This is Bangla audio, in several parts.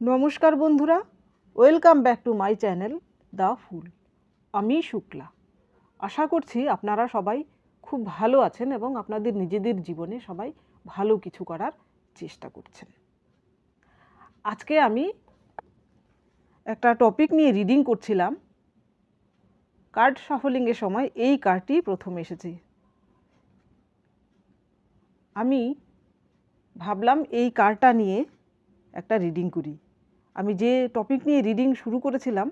নমস্কার বন্ধুরা, welcome back to my channel the fool. আমি শুক্লা। আশা করছি আপনারা সবাই খুব ভালো আছেন এবং আপনাদের নিজেদের জীবনে সবাই ভালো কিছু করার চেষ্টা করছেন। আজকে আমি একটা টপিক নিয়ে রিডিং করছিলাম। কার্ড সাফলিংয়ের সময় এই কার্ডটি প্রথম এসেছে। আমি ভাবলাম এই কার্ডটা নিয়ে একটা রিডিং করি। আমি যে টপিক নিয়ে রিডিং শুরু করেছিলাম,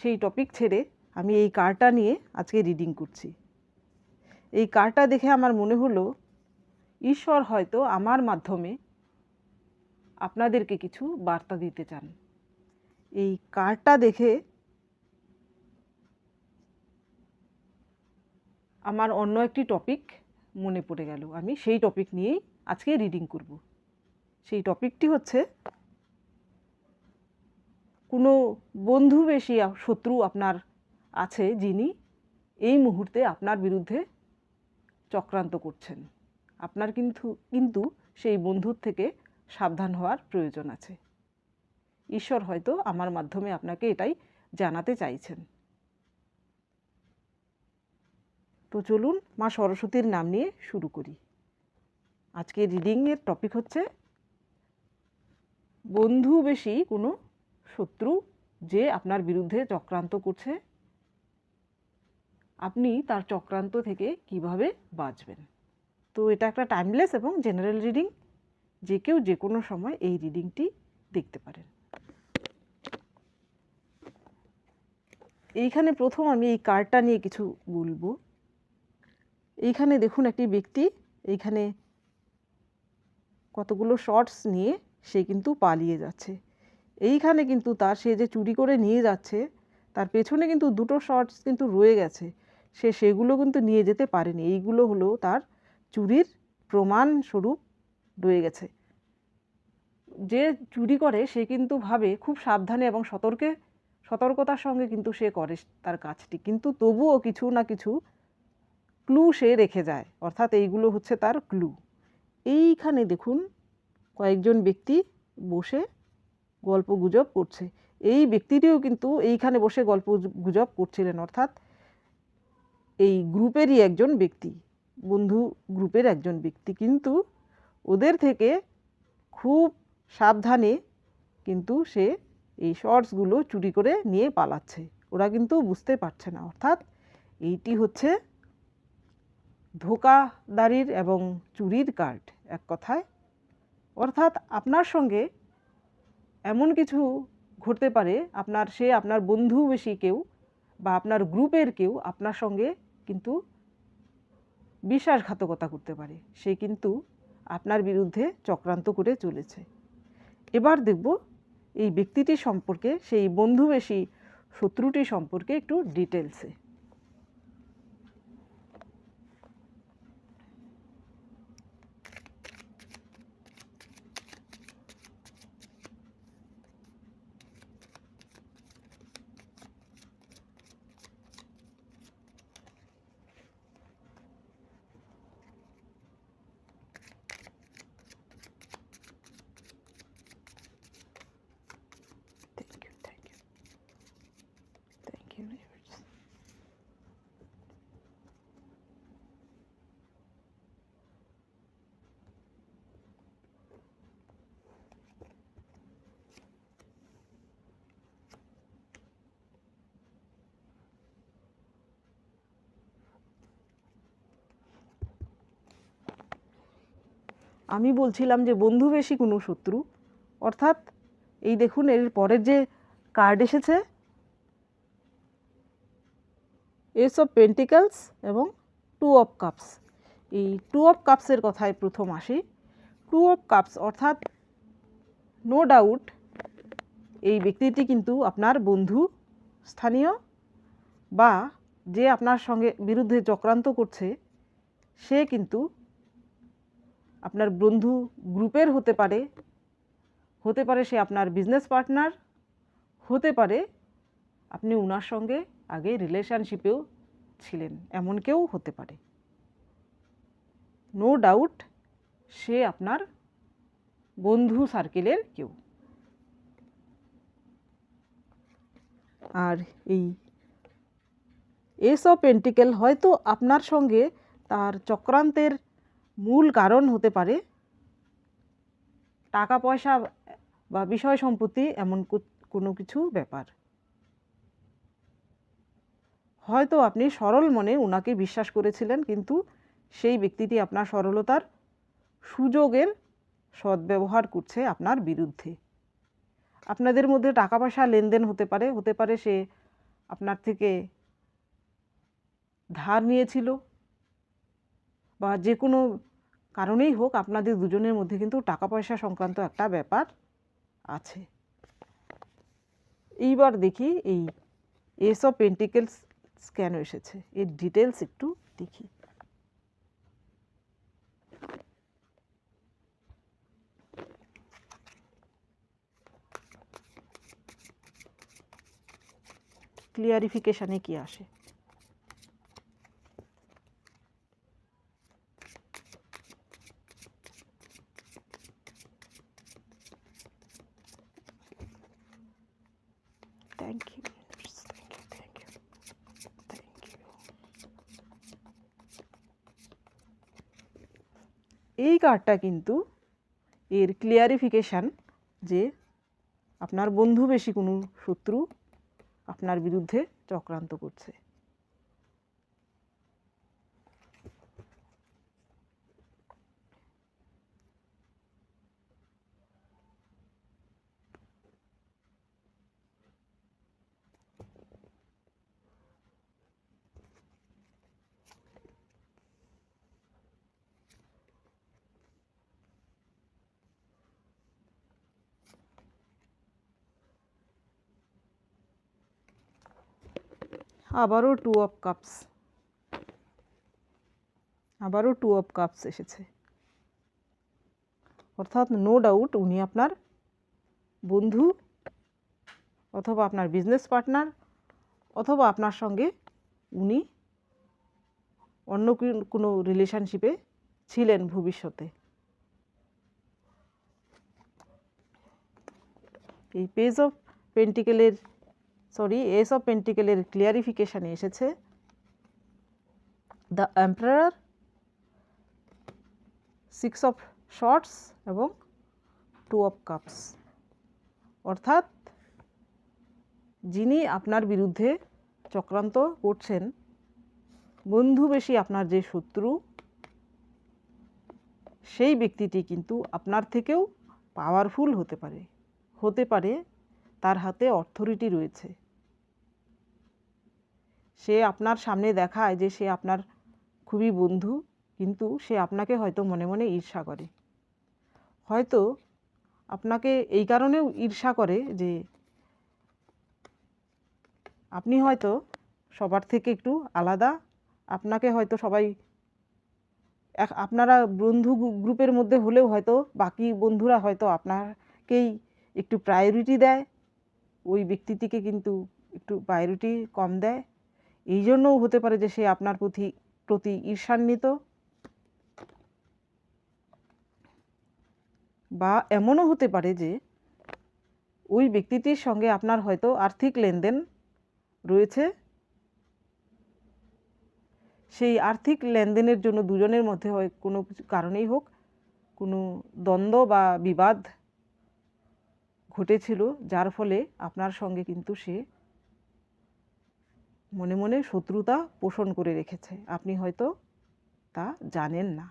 সেই টপিক ছেড়ে আমি এই কার্ডটা নিয়ে আজকে রিডিং করছি। এই কার্ডটা দেখে আমার মনে হলো, ঈশ্বর হয়তো আমার মাধ্যমে আপনাদেরকে কিছু বার্তা দিতে চান। এই কার্ডটা দেখে আমার অন্য একটি টপিক মনে পড়ে গেল। আমি সেই টপিক নিয়েই আজকে রিডিং করব। সেই টপিকটি হচ্ছে কোনো বন্ধু বেশি শত্রু আপনার আছে যিনি এই মুহূর্তে আপনার বিরুদ্ধে চক্রান্ত করছেন। আপনার কিন্তু কিন্তু সেই বন্ধুর থেকে সাবধান হওয়ার প্রয়োজন আছে। ঈশ্বর হয়তো আমার মাধ্যমে আপনাকে এটাই জানাতে চাইছেন। তো চলুন মা সরস্বতীর নাম নিয়ে শুরু করি। আজকে রিডিংয়ের টপিক হচ্ছে বন্ধু বেশি কোনো শত্রু যে আপনার বিরুদ্ধে চক্রান্ত করছে, আপনি তার চক্রান্ত থেকে কীভাবে বাঁচবেন? তো এটা একটা টাইমলেস এবং জেনারেল রিডিং যে কেউ যে কোনো সময় এই রিডিংটি দেখতে পারেন। এইখানে প্রথম আমি এই কার্ডটা নিয়ে কিছু বলব। এইখানে দেখুন একটি ব্যক্তি, এইখানে কতগুলো শর্টস নিয়ে সে কিন্তু পালিয়ে যাচ্ছে। এইখানে কিন্তু তার সে যে চুরি করে নিয়ে যাচ্ছে, তার পেছনে কিন্তু দুটো শর্টস কিন্তু রয়ে গেছে। সে সেগুলো কিন্তু নিয়ে যেতে পারেনি। এইগুলো হলো তার চুরির প্রমাণ স্বরূপ রয়ে গেছে। যে চুরি করে, সে কিন্তু ভাবে খুব সাবধানে এবং সতর্কে, সতর্কতার সঙ্গে কিন্তু সে করে তার কাজটি। কিন্তু তবুও কিছু না কিছু ক্লু সে রেখে যায়। অর্থাৎ এইগুলো হচ্ছে তার ক্লু এইখানে দেখুন, কয়েকজন ব্যক্তি বসে গল্প গুজব করছে। এই ব্যক্তিটিও কিন্তু এইখানে বসে গল্প গুজব করছিলেন, অর্থাৎ এই গ্রুপেরই একজন ব্যক্তি, বন্ধু গ্রুপের একজন ব্যক্তি। কিন্তু ওদের থেকে খুব সাবধানে কিন্তু সে এই শর্টসগুলো চুরি করে নিয়ে পালাচ্ছে। ওরা কিন্তু বুঝতে পারছে না, অর্থাৎ এইটি হচ্ছে ধোকাদারির এবং চুরির কার্ড এক কথায়। অর্থাৎ আপনার সঙ্গে এমন কিছু ঘটতে পারে, আপনার, সে আপনার বন্ধু বেশি কেউ বা আপনার গ্রুপের কেউ আপনার সঙ্গে কিন্তু বিশ্বাসঘাতকতা করতে পারে। সে কিন্তু আপনার বিরুদ্ধে চক্রান্ত করে চলেছে। এবার দেখব এই ব্যক্তিটি সম্পর্কে, সেই বন্ধু বেশি শত্রুটি সম্পর্কে একটু ডিটেলসে Thank you, thank you. Thank you, universe. আমি বলছিলাম যে বন্ধু বেশি কোনো শত্রু। অর্থাৎ এই দেখুন, এর পরের যে কার্ড এসেছে এস অফ পেন্টিকালস এবং টু অফ কাপস এই টু অফ কাপসের কথায় প্রথম আসি। টু অফ কাপস অর্থাৎ নো ডাউট এই ব্যক্তিটি কিন্তু আপনার বন্ধু, স্থানীয়, বা যে আপনার সঙ্গে বিরুদ্ধে চক্রান্ত করছে, সে কিন্তু আপনার বন্ধু গ্রুপের হতে পারে হতে পারে সে আপনার বিজনেস পার্টনার হতে পারে আপনি ওনার সঙ্গে আগে রিলেশনশিপেও ছিলেন, এমন কেউ হতে পারে। নো ডাউট সে আপনার বন্ধু সার্কেলের কেউ। আর এই এস অফ পেন্টিকেল হয়তো আপনার সঙ্গে তার চক্রান্তের মূল কারণ হতে পারে টাকা পয়সা বা বিষয় সম্পত্তি এমন কোনো কিছু ব্যাপার। হয়তো আপনি সরল মনে ওনাকে বিশ্বাস করেছিলেন, কিন্তু সেই ব্যক্তিটি আপনার সরলতার সুযোগের সদ্ব্যবহার করছে আপনার বিরুদ্ধে। আপনাদের মধ্যে টাকা পয়সা লেনদেন হতে পারে হতে পারে সে আপনার থেকে ধার নিয়েছিল বা যে কোনো কারণেই হোক আপনাদের দুজনের মধ্যে কিন্তু টাকা পয়সা সংক্রান্ত একটা ব্যাপার আছে। এইবার দেখি এই এস অফ পেন্টিকেলস কেন এসেছে। এর ডিটেলস একটু দেখি। ক্লিয়ারিফিকেশানে কি আসে? থ্যাংক ইউ এই কার্ডটা কিন্তু এর ক্লিয়ারিফিকেশান যে আপনার বন্ধু বেশি কোনো শত্রু আপনার বিরুদ্ধে চক্রান্ত করছে। আবারও টু অফ কাপস আবারও টু অফ কাপস এসেছে। অর্থাৎ নো ডাউট উনি আপনার বন্ধু অথবা আপনার বিজনেস পার্টনার অথবা আপনার সঙ্গে উনি অন্য কোনো রিলেশনশিপে ছিলেন ভবিষ্যতে। এই পেজ অফ পেন্টিকেলের সরি এস অফ পেন্টিকেলের ক্লিয়ারিফিকেশানে এসেছে। The emperor six of swords এবং টু অফ কাপস অর্থাৎ যিনি আপনার বিরুদ্ধে চক্রান্ত করছেন, বন্ধু বেশি আপনার যে শত্রু, সেই ব্যক্তিটি কিন্তু আপনার থেকেও পাওয়ারফুল হতে পারে। হতে পারে তার হাতে অথরিটি রয়েছে। সে আপনার সামনে দেখায় যে সে আপনার খুবই বন্ধু, কিন্তু সে আপনাকে হয়তো মনে মনে ঈর্ষা করে। হয়তো আপনাকে এই কারণেও ঈর্ষা করে যে আপনি হয়তো সবার থেকে একটু আলাদা, আপনাকে হয়তো সবাই এক, আপনারা বন্ধু গ্রুপের মধ্যে হলেও হয়তো বাকি বন্ধুরা হয়তো আপনাকেই একটু প্রায়োরিটি দেয়। ওই ব্যক্তিটিকে কিন্তু একটু প্রায়োরিটি কম দেয়। এই জন্যও হতে পারে যে সে আপনার প্রতি প্রতি ঈর্ষান্বিত বা এমনও হতে পারে যে ওই ব্যক্তিটির সঙ্গে আপনার হয়তো আর্থিক লেনদেন রয়েছে। সেই আর্থিক লেনদেনের জন্য দুজনের মধ্যে হয় কোনো কিছু কারণেই হোক, কোনো দ্বন্দ্ব বা বিবাদ ঘটেছিল, যার ফলে আপনার সঙ্গে কিন্তু সে মনে মনে শত্রুতা পোষণ করে রেখেছে। আপনি হয়তো তা জানেন না।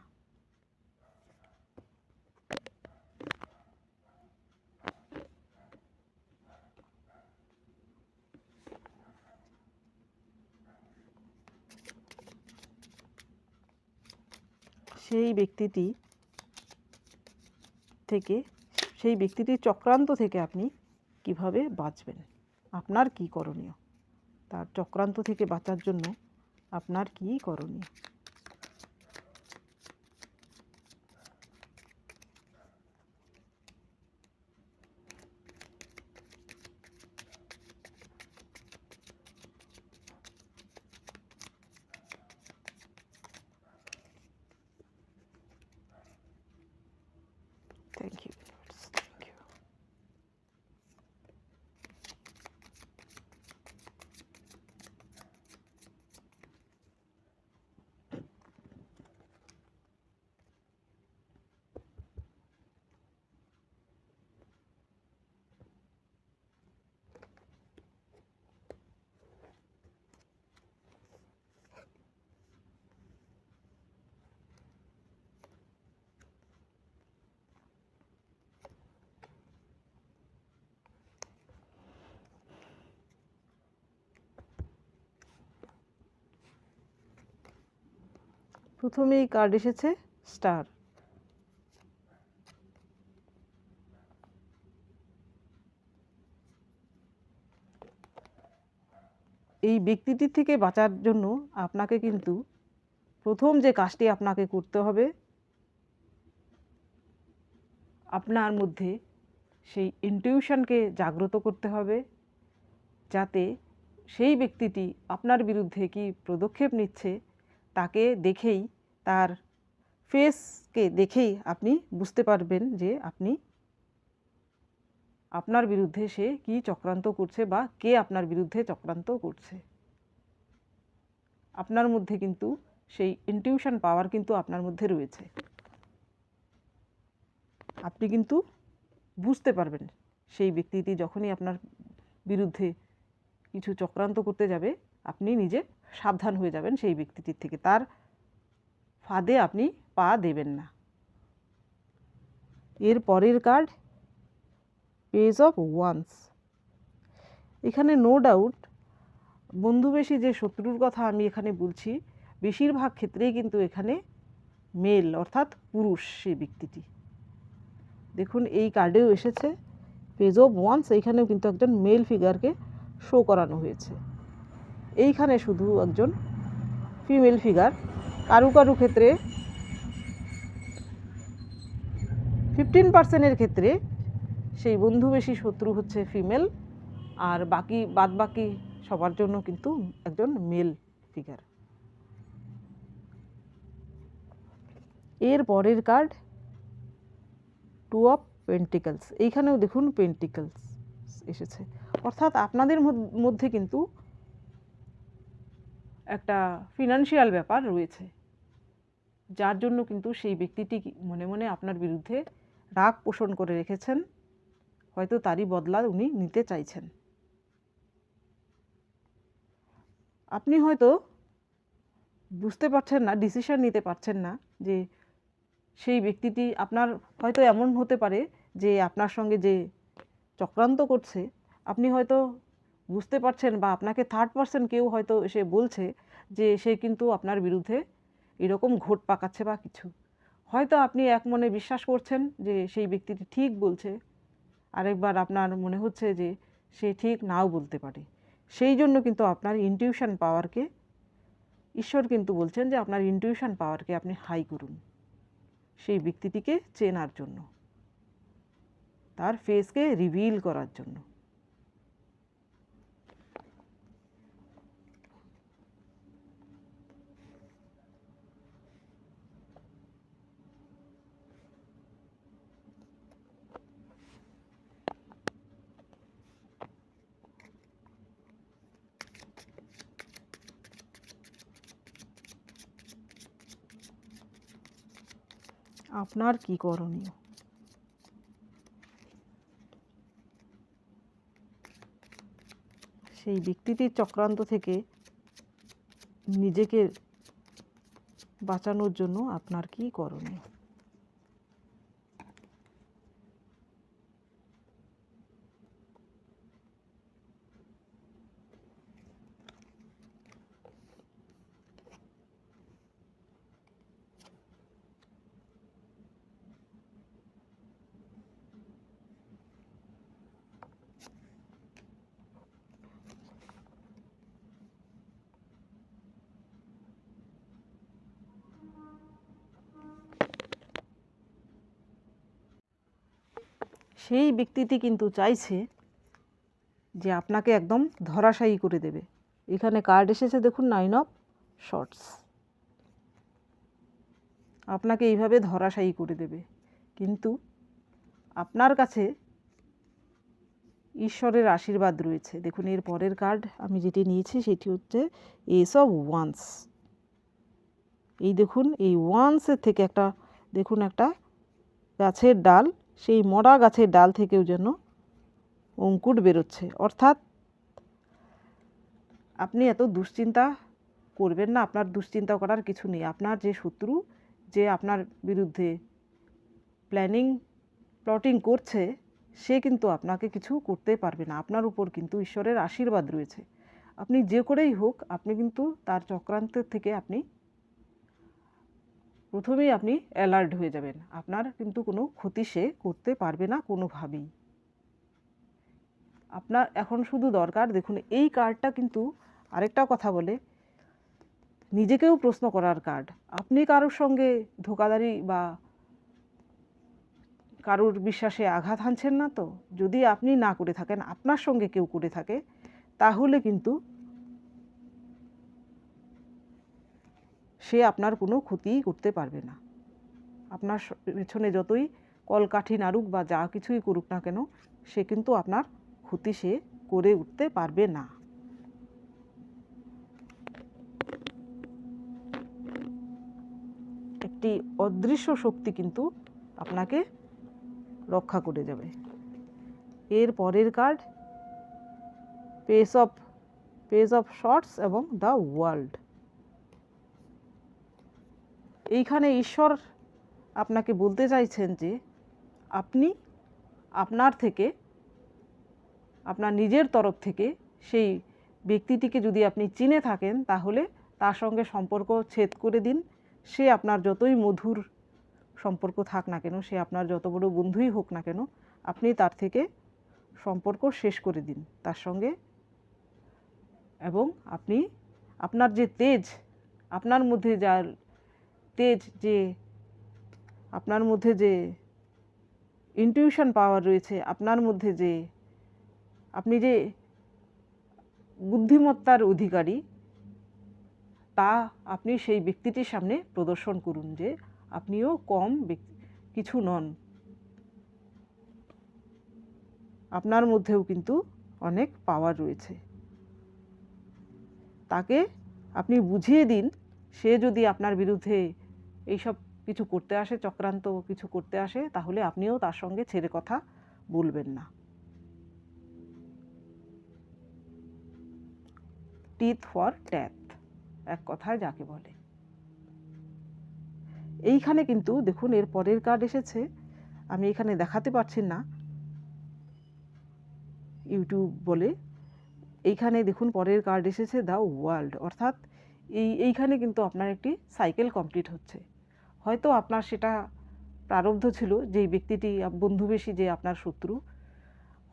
সেই ব্যক্তিটি থেকে সেই ব্যক্তিটির চক্রান্ত থেকে আপনি কীভাবে বাঁচবেন? আপনার কি করণীয়? তার চক্রান্ত থেকে বাঁচার জন্য আপনার কি করণীয় থ্যাংক ইউ প্রথমেই কার্ড এসেছে স্টার এই ব্যক্তিটির থেকে বাঁচার জন্য আপনাকে কিন্তু প্রথম যে কাজটি আপনাকে করতে হবে, আপনার মধ্যে সেই ইনটিউশনকে জাগ্রত করতে হবে, যাতে সেই ব্যক্তিটি আপনার বিরুদ্ধে কি পদক্ষেপ নিচ্ছে তাকে দেখেই, তার ফেসকে দেখেই আপনি বুঝতে পারবেন যে আপনি আপনার বিরুদ্ধে সে কি চক্রান্ত করছে বা কে আপনার বিরুদ্ধে চক্রান্ত করছে। আপনার মধ্যে কিন্তু সেই ইনটিউশন পাওয়ার কিন্তু আপনার মধ্যে রয়েছে। আপনি কিন্তু বুঝতে পারবেন সেই ব্যক্তিটি যখনই আপনার বিরুদ্ধে কিছু চক্রান্ত করতে যাবে আপনি নিজে সাবধান হয়ে যাবেন সেই ব্যক্তিটির থেকে। তার ফাঁদে আপনি পা দেবেন না। এর পরের কার্ড, পেজ অফ ওয়ান্স। এখানে নো ডাউট বন্ধুবেশী যে শত্রুর কথা আমি এখানে বলছি, বেশিরভাগ ক্ষেত্রেই কিন্তু এখানে মেল, অর্থাৎ পুরুষ সেই ব্যক্তিটি। দেখুন, এই কার্ডেও এসেছে। পেজ অফ ওয়ান্স এইখানেও কিন্তু একজন মেল ফিগারকে শো করানো হয়েছে। এইখানে শুধু একজন ফিমেল ফিগার কারু কারু ক্ষেত্রে ফিফটিন পার্সেন্টের ক্ষেত্রে সেই বন্ধু বেশি শত্রু হচ্ছে ফিমেল আর বাকি বাদ বাকি সবার জন্য কিন্তু একজন মেল ফিগার এর পরের কার্ড টু অফ পেন্টিকলস এইখানেও দেখুন পেন্টিকলস এসেছে। অর্থাৎ আপনাদের মধ্যে কিন্তু একটা ফিনান্সিয়াল ব্যাপার রয়েছে। যার জন্য কিন্তু সেই ব্যক্তিটি মনে মনে আপনার বিরুদ্ধে রাগ পোষণ করে রেখেছেন। হয়তো তারই বদলা উনি নিতে চাইছেন। আপনি হয়তো বুঝতে পারছেন না ডিসিশন নিতে পারছেন না যে সেই ব্যক্তিটি আপনার হয়তো এমন হতে পারে যে আপনার সঙ্গে যে চক্রান্ত করছে, আপনি হয়তো বুঝতে পারছেন বা আপনাকে থার্ড পার্সন কেউ হয়তো এসে বলছে যে সে কিন্তু আপনার বিরুদ্ধে এরকম ঘোট পাকাচ্ছে বা কিছু। হয়তো আপনি এক মনে বিশ্বাস করছেন যে সেই ব্যক্তিটি ঠিক বলছে, আরেকবার আপনার মনে হচ্ছে যে সে ঠিক নাও বলতে পারে। সেই জন্য কিন্তু আপনার ইনটিউশন পাওয়ারকে ঈশ্বর কিন্তু বলছেন যে আপনার ইনটিউশন পাওয়ারকে আপনি হাই করুন। সেই ব্যক্তিটিকে চেনার জন্য, তার ফেসকে রিভিল করার জন্য। আপনার কি করণীয়? সেই ব্যক্তিটির চক্রান্ত থেকে নিজেকে বাঁচানোর জন্য আপনার কি করণীয়? সেই ব্যক্তিটি কিন্তু চাইছে যে আপনাকে একদম ধরাশায়ী করে দেবে। এখানে কার্ড এসেছে দেখুন নাইন অফ শর্টস আপনাকে এইভাবে ধরাশায়ী করে দেবে। কিন্তু আপনার কাছে ঈশ্বরের আশীর্বাদ রয়েছে। দেখুন, এর পরের কার্ড আমি যেটি নিয়েছি সেটি হচ্ছে এস অফ ওয়ান্স এই দেখুন, এই ওয়ান্সের থেকে একটা, দেখুন, একটা গাছের ডাল সেই মরা গাছের ডাল থেকেও যেন অঙ্কুর বেরোচ্ছে। অর্থাৎ আপনি এত দুশ্চিন্তা করবেন না, আপনার দুশ্চিন্তা করার কিছু নেই। আপনার যে শত্রু যে আপনার বিরুদ্ধে প্ল্যানিং প্লটিং করছে, সে কিন্তু আপনাকে কিছু করতে পারবে না। আপনার উপর কিন্তু ঈশ্বরের আশীর্বাদ রয়েছে। আপনি যে করেই হোক, আপনি কিন্তু তার চক্রান্তের থেকে আপনি প্রথমেই আপনি অ্যালার্ট হয়ে যাবেন। আপনার কিন্তু কোনো ক্ষতি সে করতে পারবে না কোনোভাবেই। আপনার এখন শুধু দরকার, দেখুন, এই কার্ডটা কিন্তু আরেকটা কথা বলে, নিজেকেও প্রশ্ন করার কার্ড আপনি কারোর সঙ্গে ধোকাদারি বা কারোর বিশ্বাসে আঘাত হানছেন না তো? যদি আপনি না করে থাকেন, আপনার সঙ্গে কেউ করে থাকে, তাহলে কিন্তু সে আপনার কোনো ক্ষতিই করতে পারবে না। আপনার পেছনে যতই কলকাঠি নাড়ুক বা যা কিছুই করুক না কেন, সে কিন্তু আপনার ক্ষতি সে করে উঠতে পারবে না। একটি অদৃশ্য শক্তি কিন্তু আপনাকে রক্ষা করে যাবে। এর পরের card page of page of swords এবং দ্য ওয়ার্ল্ড এইখানে ঈশ্বর আপনাকে বলতে চাইছেন যে আপনি আপনার থেকে, আপনার নিজের তরফ থেকে সেই ব্যক্তিটিকে যদি আপনি চিনে থাকেন, তাহলে তার সঙ্গে সম্পর্ক ছেদ করে দিন। সে আপনার যতই মধুর সম্পর্ক থাক না কেন, সে আপনার যত বড় বন্ধুই হোক না কেন, আপনি তার থেকে সম্পর্ক শেষ করে দিন তার সঙ্গে। এবং আপনি, আপনার যে তেজ, আপনার মধ্যে যার তেজ যে, আপনার মধ্যে যে ইনটিউশন পাওয়ার রয়েছে, আপনার মধ্যে যে, আপনি যে বুদ্ধিমত্তার অধিকারী, তা আপনি সেই ব্যক্তিটির সামনে প্রদর্শন করুন যে, আপনিও কম কিছু নন। আপনার মধ্যেও কিন্তু অনেক পাওয়ার রয়েছে। তাকে আপনি বুঝিয়ে দিন, সে যদি আপনার বিরুদ্ধে এইসব কিছু করতে আসে, চক্রান্ত কিছু করতে আসে, তাহলে আপনিও তার সঙ্গে ছেড়ে কথা বলবেন না। টিথ ফর ট্যাথ এক কথায় যাকে বলে। এইখানে কিন্তু দেখুন, এর পরের কার্ড এসেছে। আমি এখানে দেখাতে পারছি না। ইউটিউব বলে। এইখানে দেখুন, পরের কার্ড এসেছে দ্য ওয়ার্ল্ড অর্থাৎ এই, এইখানে কিন্তু আপনার একটি সাইকেল কমপ্লিট হচ্ছে। হয়তো আপনার সেটা প্রারব্ধ ছিল যেই ব্যক্তিটি বন্ধুবেশী যে আপনার শত্রু।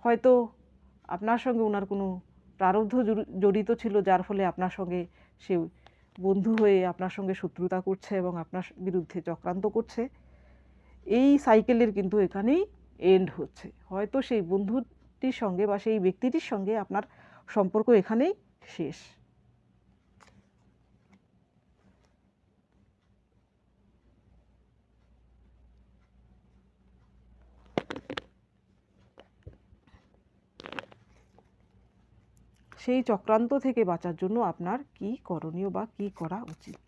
হয়তো আপনার সঙ্গে ওনার কোনো প্রারব্ধ জড়ি- জড়িত ছিল যার ফলে আপনার সঙ্গে সে বন্ধু হয়ে আপনার সঙ্গে শত্রুতা করছে এবং আপনার বিরুদ্ধে চক্রান্ত করছে। এই সাইকেলের কিন্তু এখানেই এন্ড হচ্ছে। হয়তো সেই বন্ধুটির সঙ্গে বা সেই ব্যক্তিটির সঙ্গে আপনার সম্পর্ক এখানেই শেষ। সেই চক্রান্ত থেকে বাঁচার জন্য আপনার কি করণীয় বা কি করা উচিত?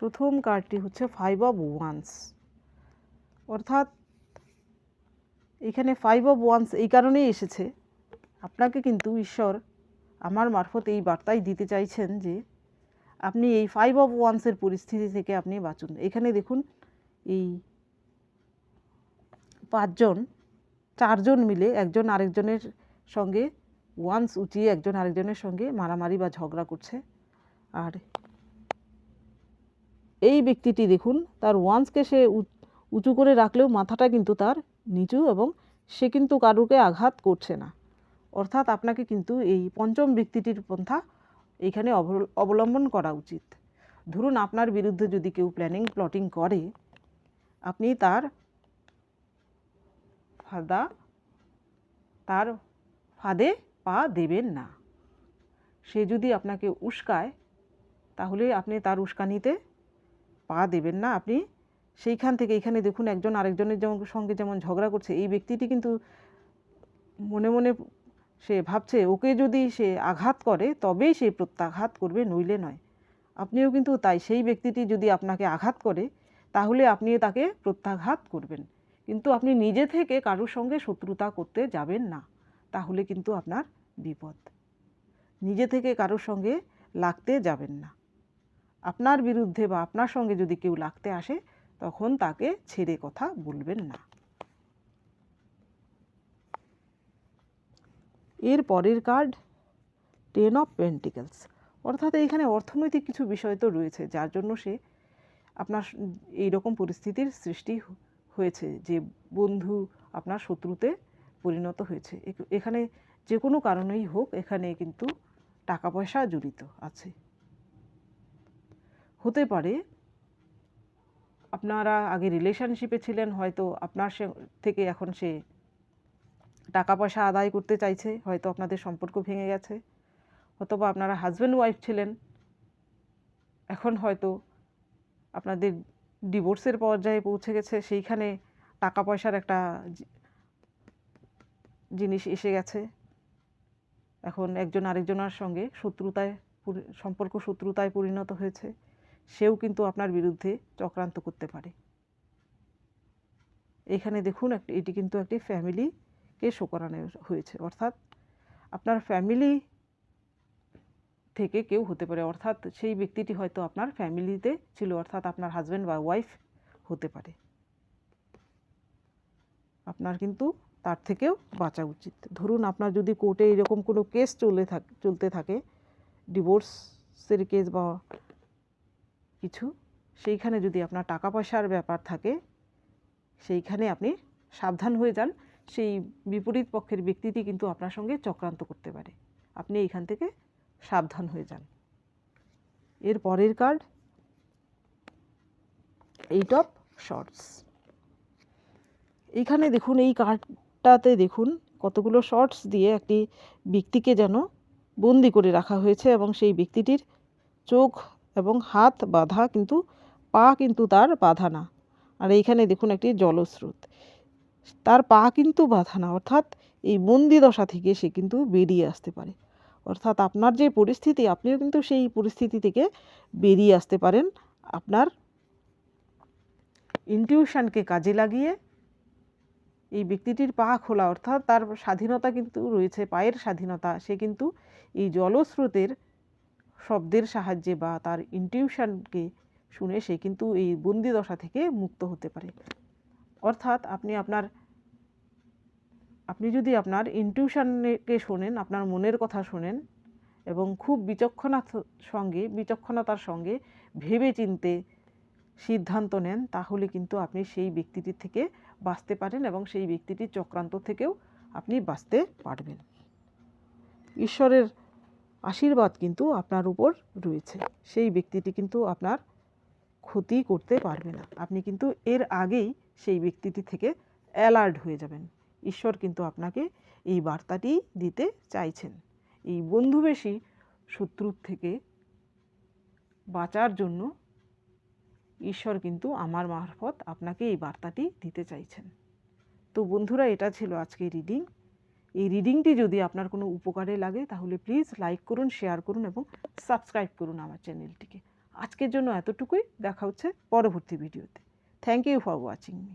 প্রথম কার্ডটি হচ্ছে ফাইভ অফ ওয়ান্স অর্থাৎ এখানে ফাইভ অফ ওয়ান্স এই কারণেই এসেছে। আপনাকে কিন্তু ঈশ্বর আমার মারফত এই বার্তাই দিতে চাইছেন যে আপনি এই ফাইভ অফ ওয়ান্সের পরিস্থিতি থেকে আপনি বাঁচুন। এখানে দেখুন, এই পাঁচজন, চারজন মিলে একজন আরেকজনের সঙ্গে ওয়ান্স উঁচিয়ে একজন আরেকজনের সঙ্গে মারামারি বা ঝগড়া করছে। আর এই ব্যক্তিটি দেখুন, তার ওয়ান্সকে সে উঁচু করে রাখলেও মাথাটা কিন্তু তার নিচু এবং সে কিন্তু কারুকে আঘাত করছে না। অর্থাৎ আপনাকে কিন্তু এই পঞ্চম ব্যক্তিটির পন্থা এখানে অবল- অবলম্বন করা উচিত। ধরুন আপনার বিরুদ্ধে যদি কেউ প্ল্যানিং, প্লটিং করে, আপনি তার ফাদা, তার ফাঁদে পা দেবেন না। সে যদি আপনাকে উস্কায়, তাহলে আপনি তার উস্কানিতে পা দেবেন না আপনি। সেইখান থেকে এখানে দেখুন একজন আরেকজনের যেমন সঙ্গে যেমন ঝগড়া করছে, এই ব্যক্তিটি কিন্তু মনে মনে সে ভাবছে, ওকে যদি সে আঘাত করে, তবেই সে প্রত্যাঘাত করবে, নইলে নয়। আপনিও কিন্তু তাই, সেই ব্যক্তিটি যদি আপনাকে আঘাত করে, তাহলে আপনি তাকে প্রত্যাঘাত করবেন। কিন্তু আপনি নিজে থেকে কারোর সঙ্গে শত্রুতা করতে যাবেন না, তাহলে কিন্তু আপনার বিপদ। নিজে থেকে কারোর সঙ্গে লাগতে যাবেন না। আপনার বিরুদ্ধে বা আপনার সঙ্গে যদি কেউ লাগতে আসে, তখন তাকে ছেড়ে কথা বলবেন না। এর পরের কার্ড টেন অফ পেন্টিকেলস অর্থাৎ এইখানে অর্থনৈতিক কিছু বিষয় তো রয়েছে, যার জন্য সে আপনার এই রকম পরিস্থিতির সৃষ্টি হয়েছে যে বন্ধু আপনার শত্রুতে পরিণত হয়েছে। এখানে যে কোনো কারণেই হোক, এখানে কিন্তু টাকা পয়সা জড়িত আছে। হতে পারে। আপনারা আগে রিলেশনশিপে ছিলেন, হয়তো আপনার সে- থেকে এখন সে টাকা পয়সা আদায় করতে চাইছে, হয়তো আপনাদের সম্পর্ক ভেঙে গেছে। অথবা আপনারা হাজব্যান্ড ওয়াইফ ছিলেন। এখন হয়তো আপনাদের ডিভোর্সের পর্যায়ে পৌঁছে গেছে, সেইখানে টাকা পয়সার একটা জিনিস এসে গেছে। এখন একজন আরেকজনের সঙ্গে শত্রুতায় সম্পর্ক শত্রুতায় পরিণত হয়েছে। সেও কিন্তু আপনার বিরুদ্ধে চক্রান্ত করতে পারে। এখানে দেখুন এটি কিন্তু একটি ফ্যামিলিকে শো করানো হয়েছে। অর্থাৎ আপনার ফ্যামিলি থেকে কেউ হতে পারে, অর্থাৎ সেই ব্যক্তিটি হয়তো আপনার ফ্যামিলিতে ছিল, অর্থাৎ আপনার হাজব্যান্ড বা ওয়াইফ হতে পারে। আপনার কিন্তু তার থেকেও বাঁচা উচিত। ধরুন, আপনার যদি কোর্টে এরকম কোনো কেস চলে থাকে, চলতে থাকে ডিভোর্সের কেস বা কিছু? সেইখানে যদি আপনার টাকা পয়সার ব্যাপার থাকে, সেইখানে আপনি সাবধান হয়ে যান। সেই বিপরীত পক্ষের ব্যক্তিটি কিন্তু আপনার সঙ্গে চক্রান্ত করতে পারে। আপনি এইখান থেকে সাবধান হয়ে যান। এর পরের কার্ড এইট অফ শর্টস এইখানে দেখুন, এই কার্ডটাতে দেখুন, কতগুলো শর্টস দিয়ে একটি ব্যক্তিকে যেন বন্দি করে রাখা হয়েছে এবং সেই ব্যক্তিটির চোখ এবং হাত বাঁধা কিন্তু, পা কিন্তু তার বাঁধা না। আর এইখানে দেখুন একটি জলস্রোত। তার পা কিন্তু বাঁধা না, অর্থাৎ এই বন্দি দশা থেকে সে কিন্তু বেরিয়ে আসতে পারে। অর্থাৎ আপনার যে পরিস্থিতি, আপনিও কিন্তু সেই পরিস্থিতি থেকে বেরিয়ে আসতে পারেন। আপনার ইনটিউশনকে কাজে লাগিয়ে এই ব্যক্তিটির পা খোলা, অর্থাৎ তার স্বাধীনতা কিন্তু রয়েছে, পায়ের স্বাধীনতা, সে কিন্তু এই জলস্রোতের শব্দের সাহায্যে বা তার ইনটিউশনকে শুনে সে কিন্তু এই বন্দি দশা থেকে মুক্ত হতে পারে। অর্থাৎ আপনি আপনার, আপনি যদি আপনার ইনটিউশনকে শোনেন, আপনার মনের কথা শোনেন এবং খুব বিচক্ষণার সঙ্গে, বিচক্ষণতার সঙ্গে ভেবে চিনতে সিদ্ধান্ত নেন, তাহলে কিন্তু আপনি সেই ব্যক্তিটির থেকে বাঁচতে পারেন এবং সেই ব্যক্তিটির চক্রান্ত থেকেও আপনি বাঁচতে পারবেন। ঈশ্বরের আশীর্বাদ কিন্তু আপনার উপর রয়েছে। সেই ব্যক্তিটি কিন্তু আপনার ক্ষতি করতে পারবে না। আপনি কিন্তু এর আগেই সেই ব্যক্তিটি থেকে অ্যালার্ট হয়ে যাবেন। ঈশ্বর কিন্তু আপনাকে এই বার্তাটি দিতে চাইছেন। এই বন্ধুবেশী শত্রুর থেকে বাঁচার জন্য ঈশ্বর কিন্তু আমার মারফত আপনাকে এই বার্তাটি দিতে চাইছেন। তো বন্ধুরা, এটা ছিল আজকে রিডিং এই রিডিংটি যদি আপনার কোনো উপকারে লাগে, তাহলে প্লিজ লাইক করুন শেয়ার করুন এবং সাবস্ক্রাইব করুন আমার চ্যানেলটিকে আজকের জন্য এতটুকুই। দেখা হচ্ছে পরবর্তী ভিডিওতে thank you for watching me